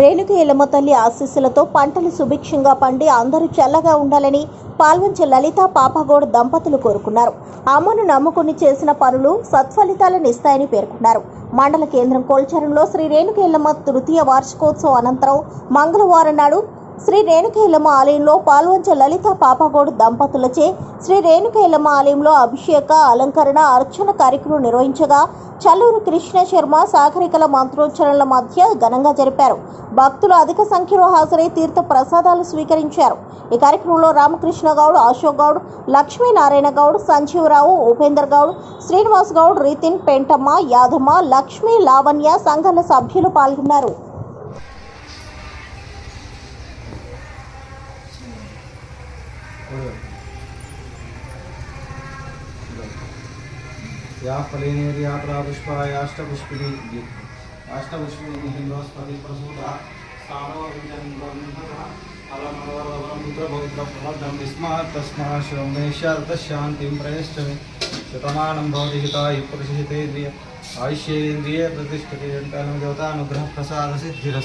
రేణుక ఎల్లమ్మ తల్లి ఆశీస్సులతో పంటలు సుభిక్షంగా పండి అందరూ చల్లగా ఉండాలని పాల్వంచ లలిత పాపగౌడ్ దంపతులు కోరుకున్నారు. అమ్మను నమ్ముకుని చేసిన పనులు సత్ఫలితాలను ఇస్తాయని పేర్కొన్నారు. మండల కేంద్రం కోల్చరంలో శ్రీ రేణుక ఎల్లమ్మ తృతీయ వార్షికోత్సవం అనంతరం మంగళవారం నాడు శ్రీ రేణుకైలమ్మ ఆలయంలో పాల్వంచ లలిత పాపగోడు దంపతులచే శ్రీ రేణుకైలమ్మ ఆలయంలో అభిషేక అలంకరణ అర్చన కార్యక్రమం నిర్వహించగా చల్లూరు కృష్ణ శర్మ సాగరికల మంత్రోచ్చరణల మధ్య ఘనంగా జరిపారు. భక్తులు అధిక సంఖ్యలో హాజరై తీర్థ ప్రసాదాలు స్వీకరించారు. ఈ కార్యక్రమంలో రామకృష్ణ గౌడ్ అశోక్ గౌడ్ లక్ష్మీనారాయణ గౌడ్ సంజీవరావు ఉపేందర్ గౌడ్ శ్రీనివాస్ గౌడ్ రీతిన్ పెంటమ్మ యాదమ్మ లక్ష్మీ లావణ్య సంఘాల సభ్యులు పాల్గొన్నారు. या फलेनेर्या प्रापुष्पायाष्टपुष्पिणी अष्टपुष्पिणी हिन्दोस्पतिप्रसूता फलमवरवरमित्रभवित्रफलदं विस्मात् तस्मात् श्रमेशान्तशान्तिं प्रयश्चमे शतमानं भवति हिताय प्रतिशितेन्द्रिय आयुष्येन्द्रिये प्रतिष्ठते जन्तानुग्रहप्रसादसिद्धिरस्